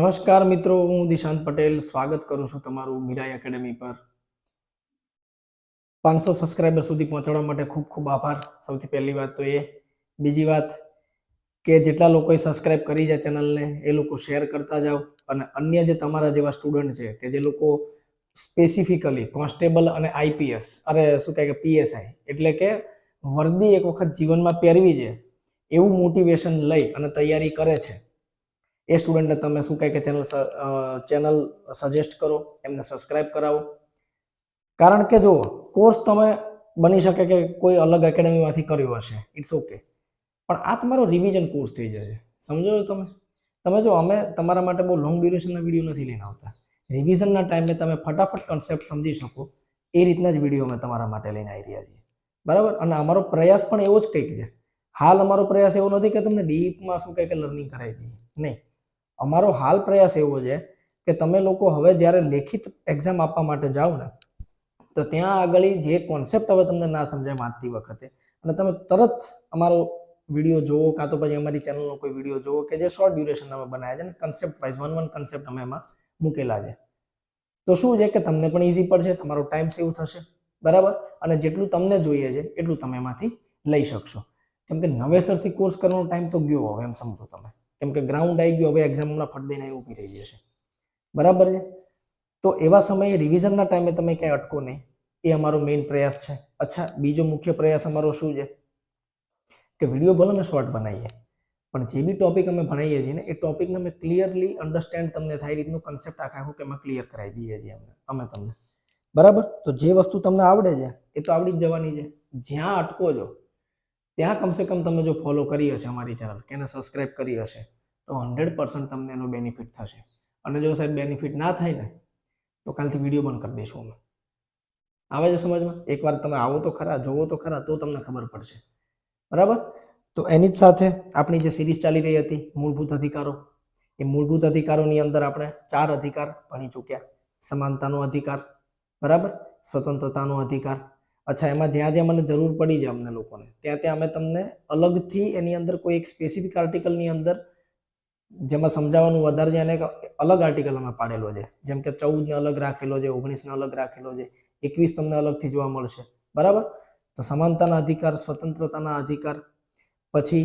નમસ્કાર મિત્રો, હું દિશાંત પટેલ. સ્વાગત કરું છું તમારું મીરાઈ એકેડેમી પર. પાંચસો સબસ્ક્રાઈબર સુધી પહોંચાડવા માટે ખૂબ ખૂબ આભાર. સૌથી પહેલી વાત તો એ. બીજી વાત કે જેટલા લોકોએ સબસ્ક્રાઈબ કરી છે ચેનલને, એ લોકો શેર કરતા જાઓ. અને અન્ય જે તમારા જેવા સ્ટુડન્ટ છે, કે જે લોકો સ્પેસિફિકલી કોન્સ્ટેબલ અને આઈપીએસ અરે શું કહે કે પીએસઆઈ એટલે કે વર્દી એક વખત જીવનમાં પહેરવી છે, એવું મોટિવેશન લઈ અને તૈયારી કરે છે. એ સ્ટુડન્ટને તમે શું કહે કે ચેનલ ચેનલ સજેસ્ટ કરો, એમને સબસ્ક્રાઇબ કરાવો. કારણ કે જો કોર્સ તમે બની શકે કે કોઈ અલગ એકેડેમીમાંથી કર્યો હશે, ઇટ્સ ઓકે. પણ આ તમારો રિવિઝન કોર્સ થઈ સમજો છો તમે? તમે જો, અમે તમારા માટે બહુ લોંગ ડ્યુરેશનના વીડિયો નથી લઈને આવતા. રિવિઝનના ટાઈમે તમે ફટાફટ કન્સેપ્ટ સમજી શકો. એ રીતના જ વીડિયો અમે તમારા માટે લઈને આવી રહ્યા છીએ. બરાબર? અને અમારો પ્રયાસ પણ એવો જ કંઈક છે. હાલ અમારો પ્રયાસ એવો નથી કે તમને ડીપમાં શું કહે કે લર્નિંગ કરાવી દઈએ. નહીં. અમારો હાલ પ્રયાસ એવો છે કે તમે લોકો હવે જ્યારે લેખિત એક્ઝામ આપવા માટે જાઓ ને, તો ત્યાં આગળ જે કોન્સેપ્ટ હવે તમને ના સમજાય વાંચતી વખતે. અને તમે તરત અમારો વીડિયો જોવો કાં તો પછી અમારી ચેનલનો કોઈ વીડિયો જોવો કે જે શોર્ટ ડ્યુરેશન અમે બનાવ્યા છે ને concept wise one one concept અમે એમાં મૂકેલા છે. તો શું છે કે તમને પણ ઇઝી પડશે, તમારો ટાઈમ સેવ થશે, બરાબર? અને જેટલું તમને જોઈએ છે, એટલું તમે એમાંથી લઈ શકશો. કેમ કે નવેસરથી કોર્સ કરવાનો ટાઈમ તો ગયો હવે એમ સમજો તમે. કેમ કે ગ્રાઉન્ડ આવી ગયું, હવે એક્ઝામમાં ફટ દઈને ઊભી રહી જશે. બરાબર છે? તો એવા સમયે રિવિઝનના ટાઈમે તમે ક્યાંય અટકો નહીં. એ અમારો મેઇન પ્રયાસ છે. અચ્છા, બીજો મુખ્ય પ્રયાસ અમારો શું છે? કે વીડિયો ભલે અમે શોર્ટ બનાવીએ, પણ જે બી ટોપિક અમે ભણાવીએ છીએ ને, એ ટોપિકને અમે ક્લિયરલી અન્ડરસ્ટેન્ડ તમને થાય રીતનું કન્સેપ્ટ આખા આખું કે અમે ક્લિયર કરાવી દઈએ છીએ અમે અમે તમને. બરાબર? તો જે વસ્તુ તમને આવડે છે, એ તો આવડી જ જવાની છે. જ્યાં અટકો છો ત્યાં કમસે કમ તમે જો ફોલો કરી હશે અમારી ચેનલ કે એને સબસ્ક્રાઈબ કરી હશે, તો હંડ્રેડ પર્સન્ટ તમને એનો બેનિફિટ થશે. અને જો સાહેબ બેનિફિટ ના થાય ને, તો કાલથી વીડિયો બંધ કરી દઈશું અમે. આવે છે સમજમાં? એકવાર તમે આવો તો ખરા, જોવો તો ખરા, તો તમને ખબર પડશે. બરાબર? તો એની જ સાથે આપણી જે સિરીઝ ચાલી રહી હતી, મૂળભૂત અધિકારો, એ મૂળભૂત અધિકારોની અંદર આપણે ચાર અધિકાર ભણી ચૂક્યા. સમાનતાનો અધિકાર, બરાબર? સ્વતંત્રતાનો અધિકાર અચ્છા, એમાં જ્યાં જ્યાં મને જરૂર પડી છે અમને લોકોને, ત્યાં ત્યાં અમે તમને અલગથી એની અંદર કોઈ એક સ્પેસિફિક આર્ટિકલની અંદર જેમાં સમજાવવાનું વધારે છે એને અલગ આર્ટિકલ અમે પાડેલો છે. જેમ કે ચૌદને અલગ રાખેલો છે, ઓગણીસને અલગ રાખેલો છે, એકવીસ તમને અલગથી જોવા મળશે. બરાબર? તો સમાનતાના અધિકાર, સ્વતંત્રતાના અધિકાર, પછી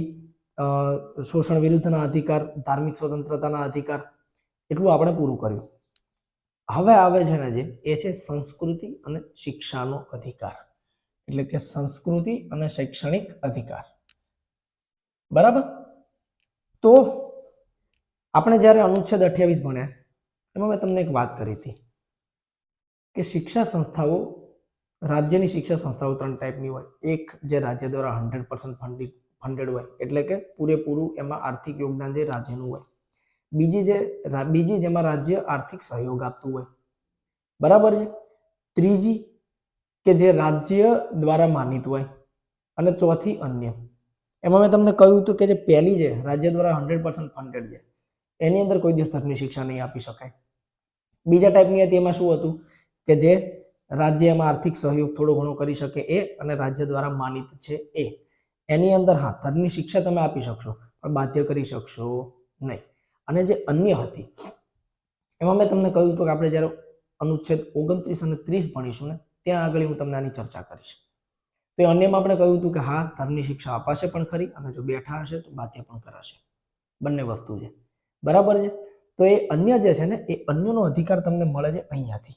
શોષણ વિરુદ્ધના અધિકાર, ધાર્મિક સ્વતંત્રતાના અધિકાર, એટલું આપણે પૂરું કર્યું. હવે આવે છે ને જે, એ છે સંસ્કૃતિ અને શિક્ષાનો અધિકાર. એટલે કે સંસ્કૃતિ અને શૈક્ષણિક અધિકાર. બરાબર? તો આપણે જ્યારે અનુચ્છેદ અઠ્યાવીસ ભણ્યા, એમાં મેં તમને એક વાત કરી હતી કે શિક્ષા સંસ્થાઓ, રાજ્યની શિક્ષા સંસ્થાઓ ત્રણ ટાઈપની હોય. એક જે રાજ્ય દ્વારા હંડ્રેડ પર્સન્ટ ફંડિડ ફંડેડ હોય, એટલે કે પૂરેપૂરું એમાં આર્થિક યોગદાન જે રાજ્યનું હોય. બીજી જે બીજી જેમાં રાજ્ય આર્થિક સહયોગ આપતું હોય. બરાબર છે? ત્રીજી કે જે રાજ્ય દ્વારા માનિત હોય અને ચોથી અન્ય. એમાં મેં તમને કહ્યું હતું કે જે પહેલી છે રાજ્ય દ્વારા હંડ્રેડ પર્સન્ટ ફંડેડ છે એની અંદર કોઈ દિવસ ધર્મની શિક્ષા નહીં આપી શકાય. બીજા ટાઈપની હતી એમાં શું હતું કે જે રાજ્ય એમાં આર્થિક સહયોગ થોડો ઘણો કરી શકે એ અને રાજ્ય દ્વારા માનિત છે એ. એની અંદર હા ધર્મની શિક્ષા તમે આપી શકશો, પણ બાધ્ય કરી શકશો નહીં. અને જે અન્ય હતી, એમાં મેં તમને કહ્યું હતું કે આપણે જ્યારે અનુચ્છેદ ઓગણત્રીસ અને ત્રીસ ભણીશું ને ત્યાં આગળ હું તમને આની ચર્ચા કરીશ. તો એ અન્યમાં આપણે કહ્યું હતું કે હા, ધર્મની શિક્ષા અપાશે પણ ખરી અને જો બેઠા હશે તો બાધ્ય પણ કરાશે. બંને વસ્તુ છે. બરાબર છે? તો એ અન્ય જે છે ને, એ અન્યનો અધિકાર તમને મળે છે અહીંયાથી.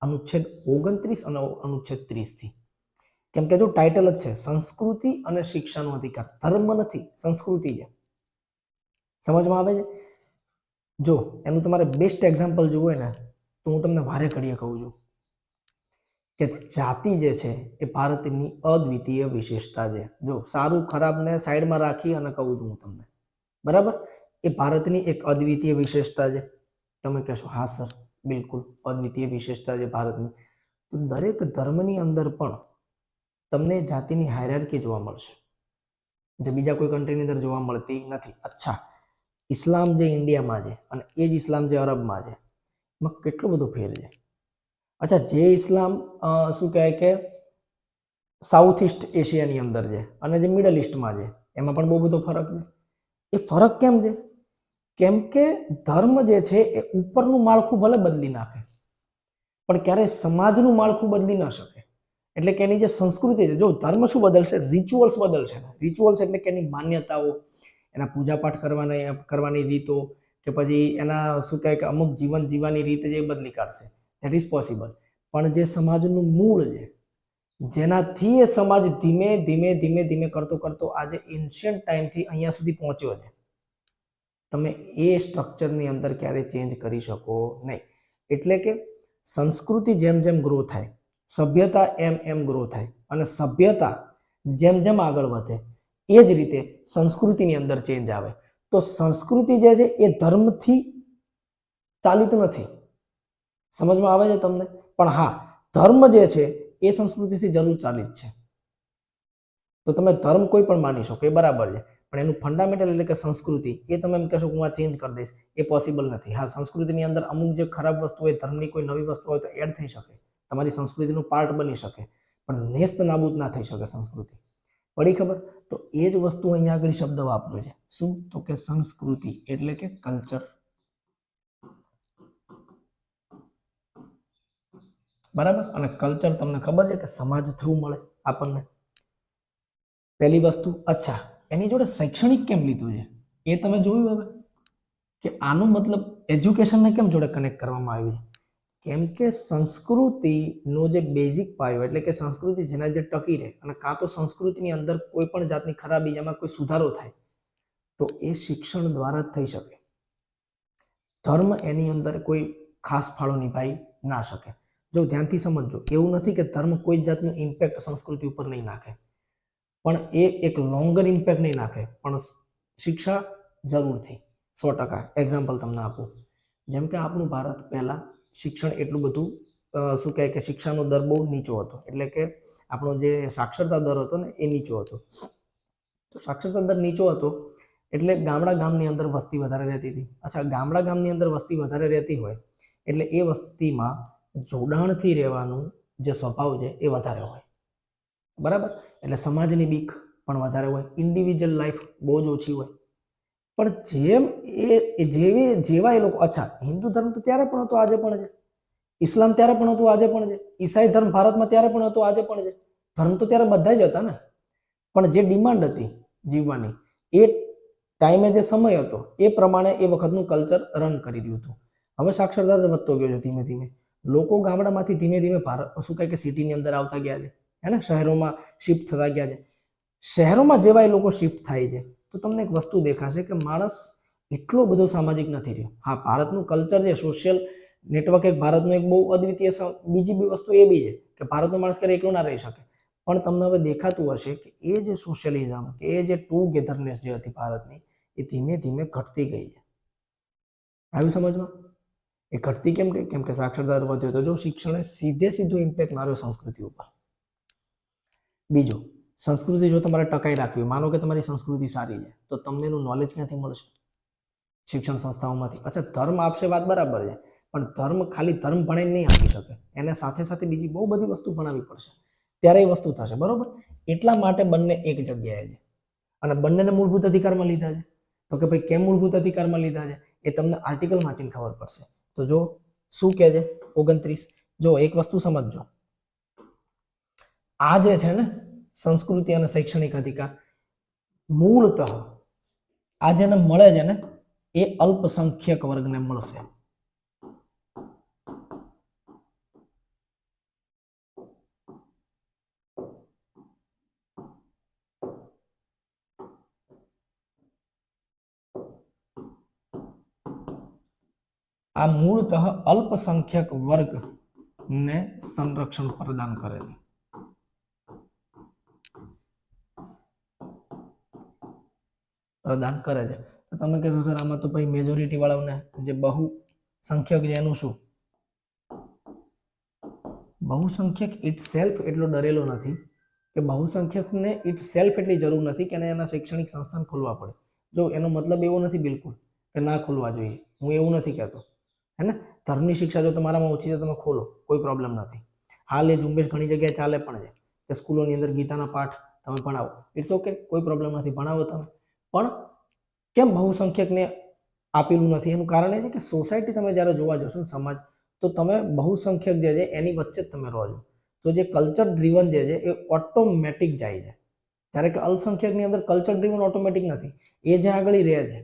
અનુચ્છેદ ઓગણત્રીસ અને અનુચ્છેદ ત્રીસથી. કેમ કે જો ટાઇટલ જ છે, સંસ્કૃતિ અને શિક્ષાનો અધિકાર. ધર્મ નથી, સંસ્કૃતિ છે. સમજમાં આવે છે? જો, એનું તમારે બેસ્ટ એક્ઝામ્પલ જોવું હોય ને, તો હું તમને વારે ઘડીએ કહું છું. કે જાતિ જે છે એ ભારતની અદ્વિતીય વિશેષતા છે. જો સારું ખરાબને સાઈડમાં રાખી અને કહું છું હું તમને. બરાબર? એ ભારતની એક અદ્વિતીય વિશેષતા છે. તમે કહેશો, હા, સર, બિલકુલ, અદ્વિતીય વિશેષતા છે ભારતની. તો દરેક ધર્મની અંદર પણ તમને જાતિની હાયરાર્કી જોવા મળશે. જે બીજા કોઈ કન્ટ્રીની અંદર જોવા મળતી નથી. અચ્છા, ઇસ્લામ જે ઇન્ડિયામાં છે અને એ જ ઇસ્લામ જે અરબમાં છે, એમાં કેટલો બધો ફેર છે? અચ્છા, જે ઇસ્લામ શું કહેવાય કે સાઉથ ઇસ્ટ એશિયાની અંદર છે અને જે મિડલ ઇસ્ટમાં છે, એમાં પણ બહુ બધો ફરક છે. એ ફરક કેમ છે? કેમ કે ધર્મ જે છે એ ઉપરનું માળખું ભલે બદલી નાખે, પણ ક્યારેય સમાજનું માળખું બદલી ના શકે. એટલે કે એની જે સંસ્કૃતિ છે, જો ધર્મ શું બદલશે? રિચ્યુઅલ્સ બદલશે. રિચ્યુઅલ્સ એટલે કે એની માન્યતાઓ, એના પૂજાપાઠ કરવાની કરવાની રીતો, કે પછી એના, શું કહે કે, અમુક જીવન જીવવાની રીત જે બદલી કાઢશે. દેટ ઇઝ પોસિબલ પણ જે સમાજનું મૂળ છે, જેનાથી એ સમાજ ધીમે ધીમે ધીમે ધીમે કરતો કરતો આજે એન્શિયન્ટ ટાઈમથી અહીંયા સુધી પહોંચ્યો છે. તમે એ સ્ટ્રક્ચરની અંદર ક્યારે ચેન્જ કરી શકો નહીં. એટલે કે સંસ્કૃતિ જેમ જેમ ગ્રો થાય, સભ્યતા એમ એમ ગ્રો થાય અને સભ્યતા જેમ જેમ આગળ વધે, એ જ રીતે સંસ્કૃતિની અંદર ચેન્જ આવે. તો સંસ્કૃતિ જે છે એ ધર્મથી ચાલિત નથી. સમજમાં આવે છે તમને? પણ હા, ધર્મ જે છે, એ સંસ્કૃતિથી જરૂર ચાલિત છે. તો તમે ધર્મ કોઈ પણ માની શકો, એ બરાબર છે. પણ એનું ફંડામેન્ટલ એટલે કે સંસ્કૃતિ, એ તમે એમ કહેશો કે હું આ ચેન્જ કરી દઈશ, એ પોસિબલ નથી. હા, સંસ્કૃતિની અંદર અમુક જે ખરાબ વસ્તુ હોય, ધર્મની કોઈ નવી વસ્તુ હોય તો એડ થઈ શકે. તમારી સંસ્કૃતિનું પાર્ટ બની શકે. પણ નેસ્ત નાબૂદ ના થઈ શકે સંસ્કૃતિ. પડી ખબર? તો એ જ વસ્તુ અહીંયા આગળ શબ્દ વાપર્યો છે. શું? તો કે સંસ્કૃતિ એટલે કે કલ્ચર બરાબર? અને કલ્ચર તમને ખબર છે કે સમાજ થ્રુ મળે આપણને? પહેલી વસ્તુ, અચ્છા, એની જોડે શૈક્ષણિક કેમ લીધું છે? એ તમે જોયું હવે? કે આનો મતલબ એજ્યુકેશનને કેમ જોડે કનેક્ટ કરવામાં આવ્યું છે? કેમ કે સંસ્કૃતિનો જે બેઝિક પાયો, એટલે કે સંસ્કૃતિ જેના જે ટકી રહે, અને કાં તો સંસ્કૃતિની અંદર કોઈ પણ જાતની ખરાબી, જેમાં કોઈ સુધારો થાય, તો એ શિક્ષણ દ્વારા જ થઈ શકે. ધર્મ એની અંદર કોઈ ખાસ ફાળો નિભાઈ ના શકે. જો ધ્યાનથી સમજજો, એવું નથી કે ધર્મ કોઈ જાતનું ઇમ્પેક્ટ સંસ્કૃતિ ઉપર નહીં નાખે. પણ એ એક લોંગર ઇમ્પેક્ટ નહીં નાખે. પણ શિક્ષા જરૂરથી, સો ટકા. એક્ઝામ્પલ તમને આપું. જેમ કે આપણું ભારત પહેલાં શિક્ષણ એટલું બધું શું કહે કે શિક્ષાનો દર બહુ નીચો હતો. એટલે કે આપણો જે સાક્ષરતા દર હતો ને એ નીચો હતો. તો સાક્ષરતા દર નીચો હતો એટલે ગામડા ગામની અંદર વસ્તી વધારે રહેતી હતી. અચ્છા, ગામડા ગામની અંદર વસ્તી વધારે રહેતી હોય એટલે એ વસ્તીમાં જોડાણથી રહેવાનું જે સ્વભાવ છે એ વધારે હોય. બરાબર? એટલે સમાજની બીક પણ વધારે હોય ઇન્ડિવિજ્યુઅલ લાઈફ બહુ જ ઓછી હોય. પણ જેમ એ જેવી, જેવા એ લોકો, અચ્છા, હિન્દુ ધર્મ તો ત્યારે પણ હતો, આજે પણ છે. ઇસ્લામ ત્યારે પણ હતું, આજે પણ છે. ઈસાઈ ધર્મ ભારતમાં ત્યારે પણ હતો, આજે પણ છે. ધર્મ તો ત્યારે બધા જ હતા ને. પણ જે ડિમાન્ડ હતી જીવવાની, એ ટાઈમે જે સમય હતો, એ પ્રમાણે એ વખતનું કલ્ચર રન કરી રહ્યું હતું. હવે સાક્ષરતા વધતો ગયો છે ધીમે ધીમે. લોકો ગામડામાંથી ધીમે ધીમે ભારત શું કહે કે સિટીની અંદર આવતા ગયા છે, હે ને? શહેરોમાં શિફ્ટ થતા ગયા છે. શહેરોમાં જેવા એ લોકો શિફ્ટ થાય છે, તો તમને એક વસ્તુ દેખાશે કે માણસ એટલો બધો સામાજિક નથી રહ્યો. હા, ભારતનું કલ્ચર છે સોશિયલ નેટવર્ક એક ભારતનું એક બહુ અદ્વિતીય બીજી બી વસ્તુ એ બી છે કે ભારતનો માણસ ક્યારે એકલો ના રહી શકે. પણ તમને હવે દેખાતું હશે કે એ જે સોશિયલિઝમ કે એ જે ટુ ગેધરનેસ જે હતી ભારતની, એ ધીમે ધીમે ઘટતી ગઈ છે. આવ્યું સમજમાં? એ ઘટતી કેમ કે કેમ કે સાક્ષરતા વધ્યો તો જો શિક્ષણે સીધે સીધું ઇમ્પેક્ટ માર્યો સંસ્કૃતિ ઉપર. બીજું, સંસ્કૃતિ જો તમારે ટકાઈ રાખવી માનો કે તમારી સંસ્કૃતિ સારી છે, તો તમને એનું નોલેજ ક્યાંથી મળશે? શિક્ષણ સંસ્થાઓમાંથી. અચ્છા, ધર્મ આપશે વાત બરાબર છે, પણ ધર્મ ખાલી ધર્મ ભણાઈને નહીં આપી શકે. એને સાથે સાથે બીજી બહુ બધી વસ્તુ ભણાવવી પડશે. ત્યારે એ વસ્તુ થશે, બરોબર? એટલા માટે બંને એક જગ્યાએ છે. અને બંનેને મૂળભૂત અધિકારમાં લીધા છે. તો કે ભાઈ, કેમ મૂળભૂત અધિકારમાં લીધા છે? એ તમને આર્ટિકલ વાંચીને ખબર પડશે. તો જો શું કહે છે? ઓગણત્રીસ. જો એક વસ્તુ સમજજો. આ જે છે ને સંસ્કૃતિ અને શૈક્ષણિક અધિકાર મૂળતઃ આ જેને મળે છે ને એ અલ્પસંખ્યક વર્ગને મળશે. આ મૂળતઃ અલ્પસંખ્યક વર્ગને સંરક્ષણ પ્રદાન કરે છે. પ્રદાન કરે છે. તમે કહેશો, સર, આમાં તો ભાઈ મેજોરિટી વાળાઓને જે બહુ સંખ્યક છે એનું શું? બહુસંખ્યક ઇટ સેલ્ફ એટલો ડરેલો નથી કે બહુસંખ્યકને ઇટ સેલ્ફ એટલી જરૂર નથી કે એને એના શૈક્ષણિક સંસ્થાન ખોલવા પડે. જો એનો મતલબ એવો નથી બિલકુલ કે ના ખોલવા જોઈએ. હું એવું નથી કહેતો. હે ને ધર્મની શિક્ષા જો તમારામાં ઓછી છે તમે ખોલો, કોઈ પ્રોબ્લેમ નથી. હાલ એ ઝુંબેશ ઘણી જગ્યાએ ચાલે પણ છે કે સ્કૂલોની અંદર ગીતાના પાઠ તમે ભણાવો. ઇટ્સ ઓકે કોઈ પ્રોબ્લેમ નથી, ભણાવો તમે. પણ કેમ બહુસંખ્યકને આપેલું નથી? એનું કારણ એ છે કે સોસાયટી તમે જ્યારે જોવા જશો ને સમાજ, તો તમે બહુસંખ્યક જે છે એની વચ્ચે જ તમે રહો છો. તો જે કલ્ચર ડ્રીવન જે છે એ ઓટોમેટિક જાય છે. જ્યારે કે અલ્પસંખ્યકની અંદર કલ્ચર ડ્રીવન ઓટોમેટિક નથી. એ જ્યાં આગળ રહે છે,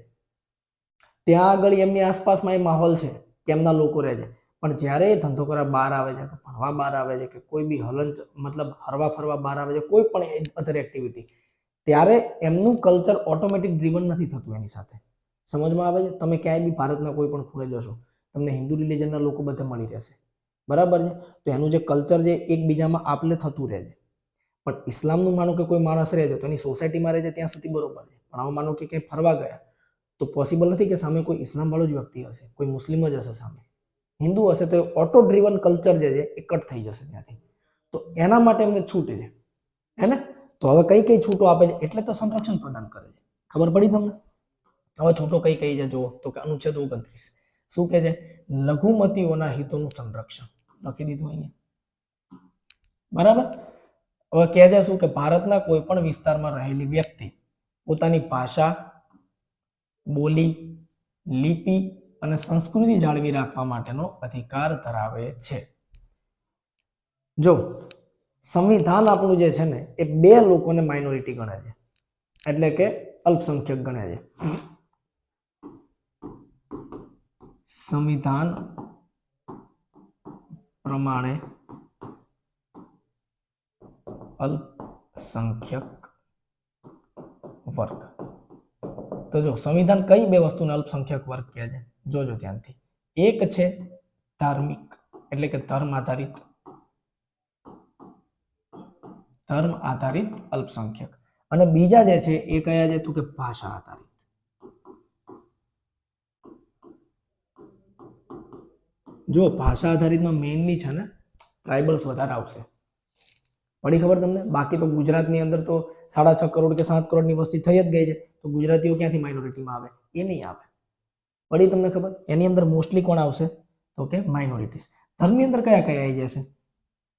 ત્યાં આગળ એમની આસપાસમાં એ માહોલ છે. કે એમના લોકો રહે છે. પણ જ્યારે એ ધંધો કરવા બહાર આવે છે, કે ભણવા બહાર આવે છે, કે કોઈ બી હલન મતલબ હરવા ફરવા બહાર આવે છે, કોઈ પણ અધર એક્ટિવિટી ત્યારે એમનું કલ્ચર ઓટોમેટિક ડ્રીવન નથી થતું એની સાથે. સમજમાં આવે છે? તમે ક્યાંય બી ભારતના કોઈ પણ ખૂણે જશો, તમને હિન્દુ રિલિજનના લોકો બધે મળી રહેશે. બરાબર છે? તો એનું જે કલ્ચર છે એકબીજામાં આપલે થતું રહે છે. પણ ઇસ્લામનું માનો કે કોઈ માણસ રહે છે, તો એની સોસાયટીમાં રહે છે ત્યાં સુધી બરોબર છે. પણ આમાં માનો કે ક્યાંય ફરવા ગયા તો પોસિબલ નથી કે સામે કોઈ ઇસ્લામ વાળો જ વ્યક્તિ હશે, કોઈ મુસ્લિમ જ હશે સામે. હિન્દુ હશે તો એ ઓટો ડ્રીવન કલ્ચર જે છે એ કટ થઈ જશે ત્યાંથી. તો એના માટે એમને છૂટ છે, હે ને? તો હવે કઈ કઈ છૂટો આપે છે? એટલે તો સંરક્ષણ પ્રદાન કરે છે. ખબર પડી તમને? હવે છૂટો કઈ કઈ છે? જુઓ, તો કે અનુચ્છેદ ઓગણત્રીસ. શું કે છે? લઘુમતીઓના હિતોનું સંરક્ષણ. લખી દીધું અહીંયા. બરાબર? હવે કહે છે શું? કે ભારતના કોઈ પણ વિસ્તારમાં રહેલી વ્યક્તિ પોતાની ભાષા બોલી, લિપિ અને સંસ્કૃતિ જાળવી રાખવા માટેનો અધિકાર ધરાવે છે. જો, સંવિધાન આપણું જે છે ને, એ બે લોકોને માઇનોરિટી ગણે છે. એટલે કે અલ્પસંખ્યક ગણે છે. સંવિધાન પ્રમાણે અલ્પસંખ્યક વર્ગ. તો જો સંવિધાન કઈ બે વસ્તુને અલ્પસંખ્યક વર્ગ કહે છે? જોજો ધ્યાનથી. એક છે ધાર્મિક, એટલે કે ધર્મ આધારિત. ધર્મ આધારિત અલ્પસંખ્યક. અને બીજા જે છે એ કયા છે? તો કે ભાષા આધારિત. જો ભાષા આધારિતમાં મેઇનલી છે ને ટ્રાઇબલ્સ વધારે આવશે. પડી ખબર તમને? બાકી તો ગુજરાતની અંદર તો સાડા છ કરોડ કે સાત કરોડની વસ્તી થઈ જ ગઈ છે. તો ગુજરાતીઓ ક્યાંથી માઇનોરિટીમાં આવે? એ નહીં આવે. પડી તમને ખબર? એની અંદર મોસ્ટલી કોણ આવશે? તો કે માઇનોરિટીઝ ધર્મની અંદર કયા કયા આવી જશે?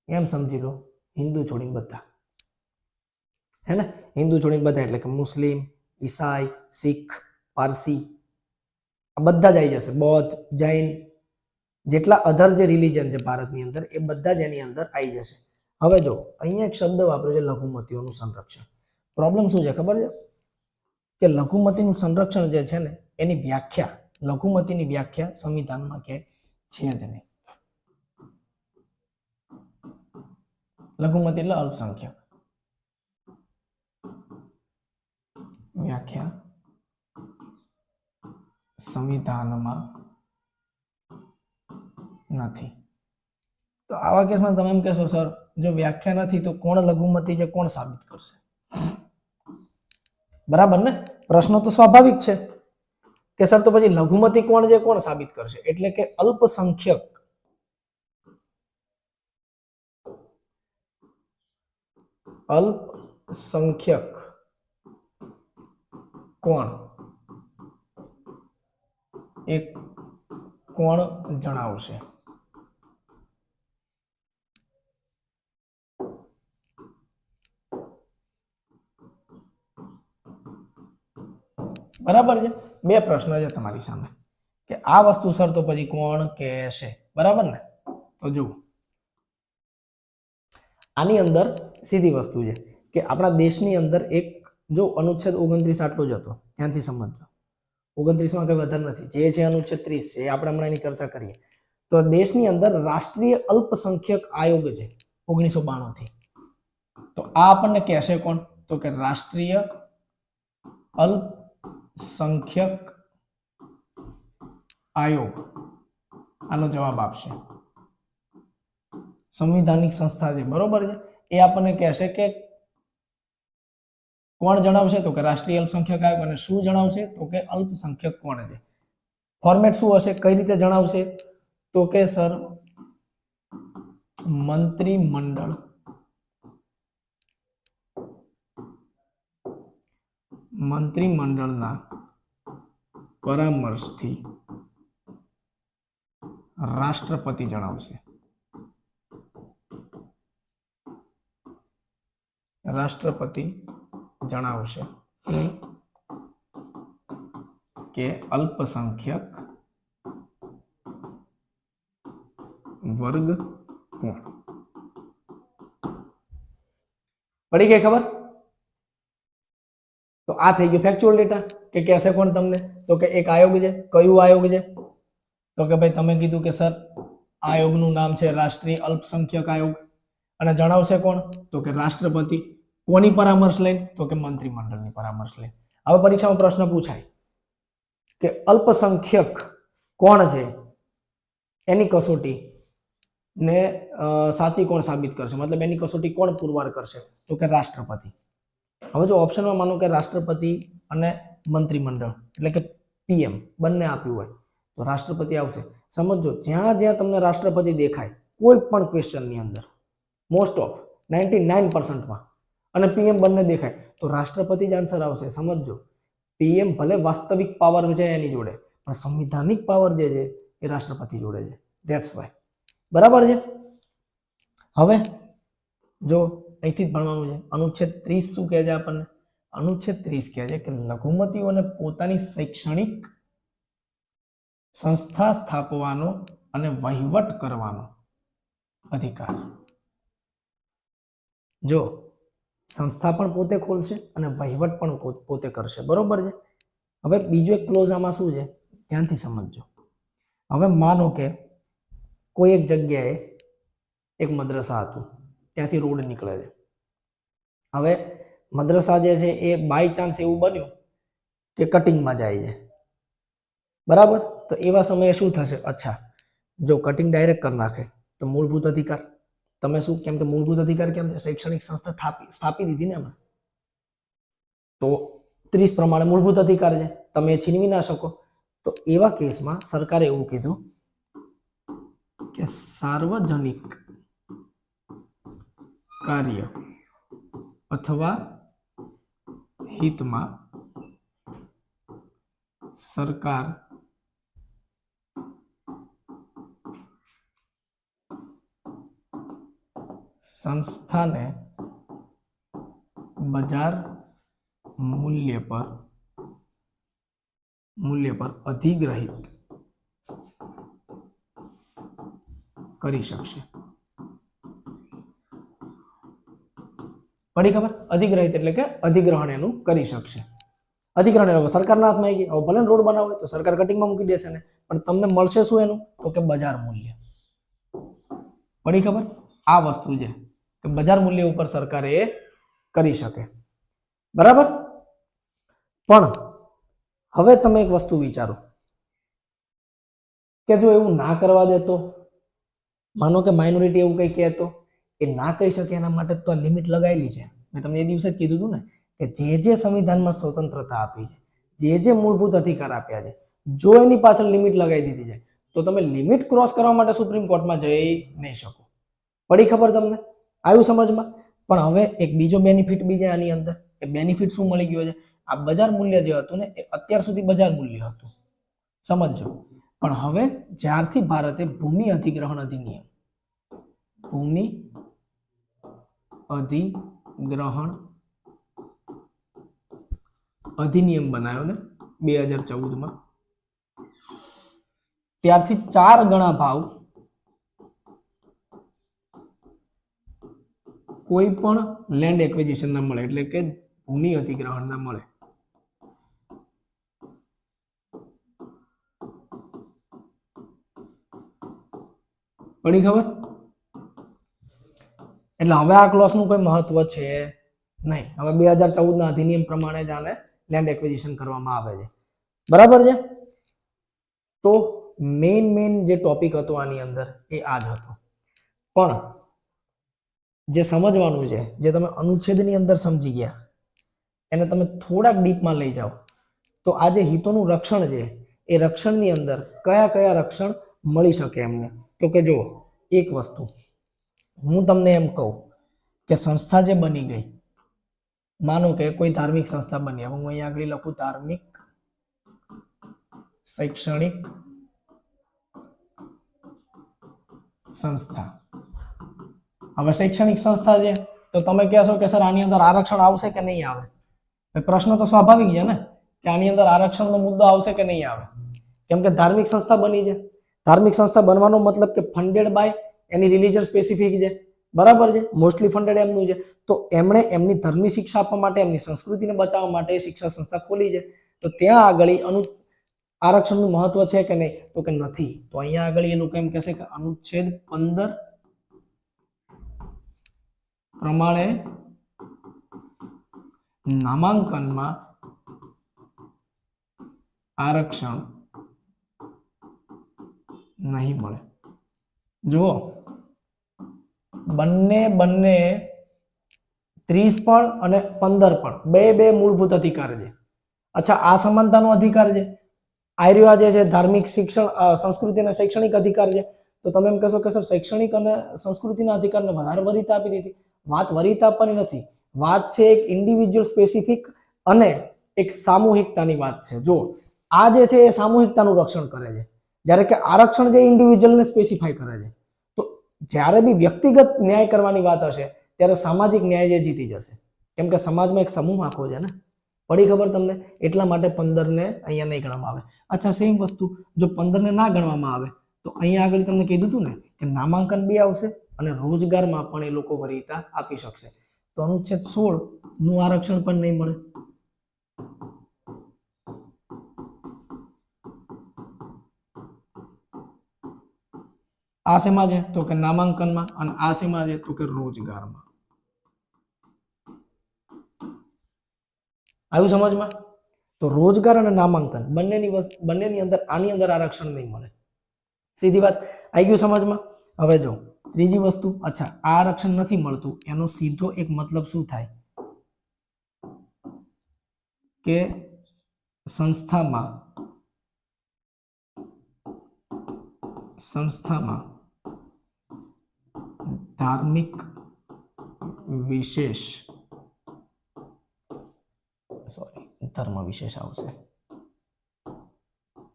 એમ સમજી લો, હિન્દુ છોડીને બધા. હે ને? હિન્દુ છોડીને બધા એટલે કે મુસ્લિમ, ઈસાઈ, શીખ, પારસી. આ બધા જ આવી જશે. બૌદ્ધ, જૈન, જેટલા અધર જે રિલિજન છે ભારતની અંદર, એ બધા જ એની અંદર આવી જશે. હવે જો, અહીંયા એક શબ્દ વાપર્યો છે, લઘુમતીઓનું સંરક્ષણ. પ્રોબ્લેમ શું છે, ખબર છે? કે લઘુમતીનું સંરક્ષણ જે છે ને, એની વ્યાખ્યા, લઘુમતીની વ્યાખ્યા સંવિધાનમાં કે છે જ નહીં. લઘુમતી એટલે અલ્પસંખ્યક. વ્યાખ્યા સંવિધાનમાં નથી. તો આવા કેસમાં તમે એમ કહેશો, સર, જો વ્યાખ્યા નથી, તો કોણ લઘુમતી છે, કોણ સાબિત કરશે? બરાબર ને? પ્રશ્નો તો સ્વાભાવિક છે. કે, સર, તો પછી લઘુમતી કોણ છે, કોણ સાબિત કરશે? એટલે કે અલ્પસંખ્યક. અલ્પસંખ્યક કોણ? એક કોણ જણાવશે. બરાબર છે? બે પ્રશ્ન છે તમારી સામે. કે આ વસ્તુ સર તો પછી કોણ કહેશે? બરાબર ને? તો જુઓ. આની અંદર સીધી વસ્તુ છે કે આપણા દેશની અંદર એક જો અનુચ્છેદ ઓગણત્રીસ આટલો જ હતો, ત્યાંથી સમજજો ઓગણત્રીસમાં કંઈ વધારે નથી. જે છે અનુચ્છેદ ત્રીસ છે આપણે હમણાં એની ચર્ચા કરીએ. તો દેશની અંદર રાષ્ટ્રીય અલ્પસંખ્યક આયોગ છે, ઓગણીસો બાણુંથી. તો આ આપણને કહેશે કોણ? તો કે રાષ્ટ્રીય અલ્પસંખ્યક આયોગ? આનો જવાબ આપશે. સંવિધાનિક સંસ્થા છે બરોબર છે? એ આપણને કહેશે કે કોણ જણાવશે? તો કે રાષ્ટ્રીય અલ્પસંખ્યક આયોગ અને શું જણાવશે? તો કે અલ્પસંખ્યક કોણ છે? ફોર્મેટ શું હશે? કઈ રીતે જણાવશે? તો કે સર મંત્રીમંડળ મંત્રીમંડળના પરામર્શથી રાષ્ટ્રપતિ જણાવશે. રાષ્ટ્રપતિ જણાવશે કે અલ્પસંખ્યક વર્ગ કોણ? પડી ગઈ ખબર? તો આ થઈ ગયું ફેક્ચ્યુઅલ ડેટા કે કહેશે કોણ તમને? તો કે એક આયોગ છે. કયું આયોગ છે? તો કે ભાઈ તમે કીધું કે સર, આયોગનું નામ છે રાષ્ટ્રીય અલ્પસંખ્યક આયોગ. અને જણાવશે કોણ? તો કે રાષ્ટ્રપતિ. કોની પરામર્શ લઈને? તો કે મંત્રીમંડળની પરામર્શ લઈને. હવે પરીક્ષામાં પ્રશ્ન પૂછાય કે અલ્પસંખ્યક કોણ છે? એની કસોટી ને સાચી કોણ સાબિત કરશે? મતલબ એની કસોટી કોણ પુરવાર કરશે? તો કે રાષ્ટ્રપતિ. હવે જો ઓપ્શનમાં માનો કે રાષ્ટ્રપતિ અને મંત્રીમંડળ, એટલે કે પીએમ બંને આપ્યું હોય, તો રાષ્ટ્રપતિ આવશે. સમજો, જ્યાં જ્યાં તમને રાષ્ટ્રપતિ દેખાય, કોઈ પણ ક્વેશ્ચનની અંદર મોસ્ટ ઓફ નાઇન્ટી નાઇન પર્સન્ટમાં અને પીએમ બંને દેખાય, તો રાષ્ટ્રપતિ જ આન્સર આવશે. સમજજો પીએમ ભલે વાસ્તવિક પાવર છે એની જોડે, પણ સંવિધાનિક પાવર જે છે, એ રાષ્ટ્રપતિ જોડે છે. ધેટ્સ વાય બરાબર છે? હવે, જો અહીંથી જ ભણવાનું છે. અનુચ્છેદ ત્રીસ શું કહે છે આપણને? અનુચ્છેદ ત્રીસ કહે છે કે લઘુમતીઓને પોતાની શૈક્ષણિક સંસ્થા સ્થાપવાનો અને વહીવટ કરવાનો અધિકાર. જો સંસ્થા પણ પોતે ખોલશે અને વહીવટ પણ પોતે કરશે. બરોબર છે? હવે બીજો એક ક્લોઝ આમાં શું છે? ધ્યાનથી સમજજો. હવે માનો કે કોઈ એક જગ્યાએ એક મદ્રસા હતું. ત્યાંથી રોડ નીકળે છે. હવે મદ્રસા જે છે એ બાય ચાન્સ એવું બન્યું કે કટિંગમાં જાય છે. બરાબર? તો એવા સમયે શું થશે? અચ્છા, જો કટિંગ ડાયરેક્ટ કરી નાખે, તો મૂળભૂત અધિકાર. તમે શું, કેમ કે મૂળભૂત અધિકાર કેમ છે? શૈક્ષણિક સંસ્થા સ્થાપી દીધી ને એમણે તો ત્રીસ પ્રમાણે મૂળભૂત અધિકાર છે. તમે છીનવી ના શકો. તો એવા કેસમાં સરકારે એવું કીધું કે સાર્વજનિક કાર્ય અથવા હિતમાં સરકાર સંસ્થાને બજાર મૂલ્ય પર મૂલ્ય પર અધિગ્રહિત કરી શકશે. પડી ખબર? અધિગ્રહિત એટલે કે અધિગ્રહણ એનું કરી શકશે. અધિગ્રહણ એટલે સરકારના હાથમાં આવી ગઈ હવે ભલે રોડ બનાવો તો સરકાર કટિંગમાં મૂકી દેશે ને. પણ તમને મળશે શું એનું? તો કે બજાર મૂલ્ય. પડી ખબર? આ વસ્તુ છે કે બજાર મૂલ્ય ઉપર સરકારે એ કરી શકે. બરાબર? પણ હવે તમે એક વસ્તુ વિચારો. કે જો એવું ના કરવા દેતો, માનો કે માઇનોરિટી એવું કંઈ કહેતો એ ના કહી શકે એના માટે તો આ લિમિટ લગાવેલી છે. મેં તમને એ દિવસે જ કીધું હતું ને કે જે જે સંવિધાનમાં સ્વતંત્રતા આપી છે, જે જે મૂળભૂત અધિકાર આપ્યા છે, જો એની પાછળ લિમિટ લગાવી દીધી છે, તો તમે લિમિટ ક્રોસ કરવા માટે સુપ્રીમ કોર્ટમાં જઈ નહીં શકો. પડી ખબર તમને? આવ્યું સમજમાં? પણ હવે એક બીજો બેનિફિટ બી છે આની અંદર. એ બેનિફિટ શું મળી ગયો છે? આ બજાર મૂલ્ય જે હતું ને, એ અત્યાર સુધી બજાર મૂલ્ય હતું. સમજજો. પણ હવે જ્યારથી ભારતે ભૂમિ અધિગ્રહણ અધિનિયમ, ભૂમિ અધિગ્રહણ અધિનિયમ બનાવ્યો ને બે હજાર ચૌદમાં. ત્યારથી ચાર ગણા ભાવ કોઈ પણ લેન્ડ એક્વિઝિશન ના મળે, એટલે કે ભૂમિ અધિગ્રહણ ના મળે. પડી ખબર? એટલે હવે આ ક્લોઝનું કોઈ મહત્વ છે નહીં. હવે બે હજાર ચૌદના અધિનિયમ પ્રમાણે જ આને લેન્ડ એક્વિઝિશન કરવામાં આવે છે. બરાબર છે? તો મેઇન મેઇન જે ટોપિક હતો આની અંદર એ આ જ હતો. પણ જે સમજવાનું છે, જે તમે અનુચ્છેદની અંદર સમજી ગયા, એને તમે થોડાક ડીપમાં લઈ જાઓ. તો આ જે હિતોનું રક્ષણ છે, એ રક્ષણની અંદર કયા કયા રક્ષણ મળી શકે એમને? તો કે જો એક વસ્તુ. હું તમને એમ કહું કે સંસ્થા જે બની ગઈ, માનો કે કોઈ ધાર્મિક સંસ્થા બની હું અહીંયા આગળ લખું ધાર્મિક, શૈક્ષણિક સંસ્થા. હવે શૈક્ષણિક સંસ્થા છે, તો તમે કહેશો કે સર આની અંદર આરક્ષણ આવશે કે નહીં આવે? પ્રશ્ન તો સ્વાભાવિક છે ને, કે આની અંદર આરક્ષણનો મુદ્દો આવશે કે નહીં આવે? કેમ કે ધાર્મિક સંસ્થા બની છે. ધાર્મિક સંસ્થા બનવાનો મતલબ કે funded by any religion specific છે. બરાબર છે? મોસ્ટલી ફંડેડ એમનું છે. તો એમણે એમની ધર્મી શિક્ષા આપવા માટે, એમની સંસ્કૃતિને બચાવવા માટે શિક્ષા સંસ્થા ખોલી છે. તો ત્યાં આગળ અનુ આરક્ષણનું મહત્વ છે કે નહીં? તો કે નથી. તો અહીંયા આગળ એ લોકો એમ કહેશે કે અનુચ્છેદ પંદર પ્રમાણે નામાંકનમાં આરક્ષણ નહીં મળે. જુઓ. બંને બંને ત્રીસ પણ અને પંદર પણ. બે બે મૂળભૂત અધિકાર છે. અચ્છા, આ સમાનતાનો અધિકાર છે. આર્યવા જે છે, ધાર્મિક શિક્ષણ સંસ્કૃતિ અને શૈક્ષણિક અધિકાર છે. તો તમે એમ કહેશો કે સર, શૈક્ષણિક અને સંસ્કૃતિના અધિકારને વધારે વરીતા આપી દીધી. વાત વરીતા આપવાની નથી. વાત છે એક ઇન્ડિવિજ્યુઅલ સ્પેસિફિક અને એક સામૂહિકતાની વાત છે. જો આ જે છે, એ સામૂહિકતાનું રક્ષણ કરે છે. જ્યારે કે આરક્ષણ જે ઇન્ડિવિજ્યુઅલને સ્પેસિફાય કરે છે, તો જ્યારે બી વ્યક્તિગત ન્યાય કરવાની વાત હશે, ત્યારે સામાજિક ન્યાય જે જીતી જશે. કેમ કે સમાજમાં એક સમૂહ આખો છે ને? પડી ખબર તમને? એટલા માટે પંદરને અહીંયા નહીં ગણવામાં આવે. અચ્છા સેમ વસ્તુ. જો પંદરને ના ગણવામાં આવે, તો અહીંયા આગળ તમને કીધું હતું ને કે નામાંકન બી આવશે અને રોજગારમાં પણ એ લોકો વરીયતા આપી શકશે. તો અનુચ્છેદ સોળ, નું આરક્ષણ પણ નહીં મળે. આ શેમાં છે? તો કે નામાંકનમાં અને આ શેમાં છે? તો કે રોજગારમાં. આવ્યું સમજમાં? તો રોજગાર અને નામાંકન બંનેની બંનેની અંદર, આની અંદર આરક્ષણ નહીં મળે. સીધી વાત આવી ગયું સમજમાં? હવે જો, ત્રીજી વસ્તુ, અચ્છા આ આરક્ષણ નથી મળતું. એનો સીધો એક મતલબ શું થાય? કે સંસ્થામાં સંસ્થામાં ધાર્મિક વિશેષ. સોરી ધર્મ વિશેષ આવશે.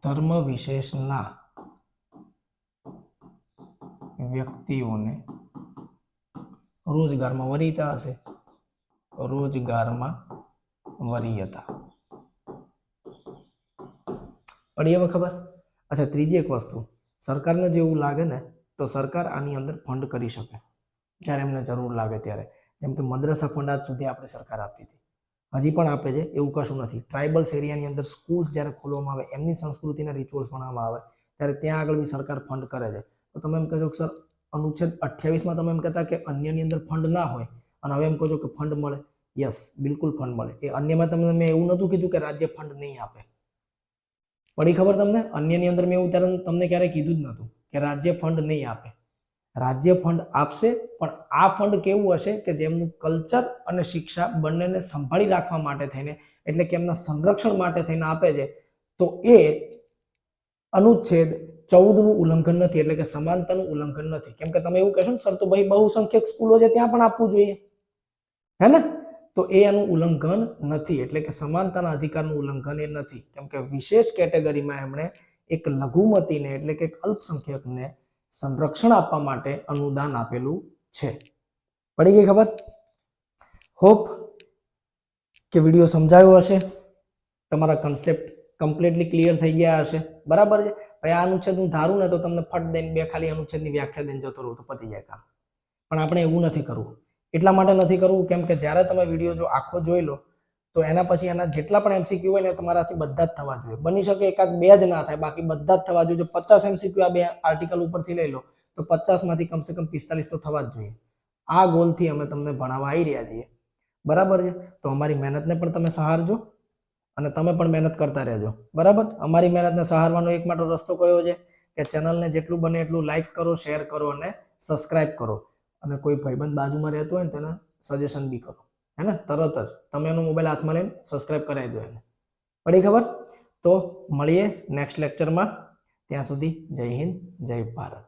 ધર્મ વિશેષના વ્યક્તિઓને રોજગારમાં વરીયતા હશે. રોજગારમાં વરીયતા. પડી હવે ખબર? અચ્છા, ત્રીજી એક વસ્તુ. સરકારને જો એવું લાગે ને, તો સરકાર આની અંદર ફંડ કરી શકે. જ્યારે એમને જરૂર લાગે ત્યારે. જેમ કે મદ્રસા ફંડ આજ સુધી આપણી સરકાર આપતી હતી. હજી પણ આપે છે, એવું કશું નથી. ટ્રાઇબલ્સ એરિયાની અંદર સ્કૂલ્સ જ્યારે ખોલવામાં આવે, એમની સંસ્કૃતિના રિચ્યુઅલ્સ ભણવામાં આવે, ત્યારે ત્યાં આગળ બી સરકાર ફંડ કરે છે. તો તમે એમ કહો કે સર, અનુચ્છેદ અઠ્યાવીસમાં તમે એમ કહેતા કે અન્યની અંદર ફંડ ના હોય, અને હવે એમ કહો છો કે ફંડ મળે. યસ બિલકુલ ફંડ મળે. એ અન્યમાં તમને મેં એવું નહોતું કીધું કે રાજ્ય ફંડ નહીં આપે. પડી ખબર તમને? અન્યની અંદર મેં એવું ત્યારે તમને ક્યારેય કીધું જ નહોતું કે રાજ્ય ફંડ નહીં આપે. રાજ્ય ફંડ આપશે, પણ આ ફંડ કેવું હશે કે જેમનું કલ્ચર અને શિક્ષા બંનેને સંભાળી રાખવા માટે થઈને, એટલે કે એમના સંરક્ષણ માટે થઈને આપે છે, તો એ અનુચ્છેદ ચૌદનું ઉલ્લંઘન નથી, એટલે કે સમાનતાનું ઉલ્લંઘન નથી. કેમ કે તમે એવું કહેશો ને, સર, તો ભાઈ બહુસંખ્યક સ્કૂલો છે, ત્યાં પણ આપવું જોઈએ. હે ને? તો એ એનું ઉલ્લંઘન નથી, એટલે કે સમાનતાના અધિકારનું ઉલ્લંઘન એ નથી. કેમ કે વિશેષ કેટેગરીમાં એમણે એક લઘુમતીને, એટલે કે એક અલ્પસંખ્યકને સંરક્ષણ આપવા માટે અનુદાન આપેલું છે. પડી ગઈ ખબર? હોપ કે વીડિયો સમજાયો હશે? તમારા કન્સેપ્ટ કમ્પ્લીટલી ક્લિયર થઈ ગયા હશે. બરાબર છે? ભાઈ, આ અનુચ્છેદ હું ધારું ને તો તમને ફટ દઈને બે ખાલી અનુચ્છેદની વ્યાખ્યા દઈને જતો રહું તો પતી જાય કામ. પણ આપણે એવું નથી કરવું. એટલા માટે નથી કરવું, કેમ કે જ્યારે તમે વીડિયો જો આખો જોઈ લો તો એના પછી એના જેટલા પણ એમસીક્યુ હોય ને તમારાથી બધા જ થવા જોઈએ. બની શકે એકાદ બે જ ના થાય, બાકી બધા જ થવા જોઈએ. જો પચાસ એમસીક્યુ આ બે આર્ટિકલ ઉપરથી લઈ લો, તો પચાસમાંથી કમસે કમ પિસ્તાલીસ તો થવા જ જોઈએ. આ ગોલથી અમે તમને ભણાવવા આવી રહ્યા છીએ. બરાબર છે? તો અમારી મહેનતને પણ તમે સહારજો અને તમે પણ મહેનત કરતા રહેજો. બરાબર? અમારી મહેનતને સહારવાનો એકમાત્ર રસ્તો કયો છે? કે ચેનલને જેટલું બને એટલું લાઈક કરો શેર કરો અને સબસ્ક્રાઇબ કરો. અને કોઈ ભાઈબંધ બાજુમાં રહેતો હોય ને, તેને સજેશન બી કરો. હે ને તરત જ. તમે એનો મોબાઈલ હાથમાં લઈને સબસ્ક્રાઇબ કરાવી દો એને. પડી ખબર? તો મળીએ નેક્સ્ટ લેક્ચરમાં ત્યાં સુધી જય હિન્દ, જય ભારત.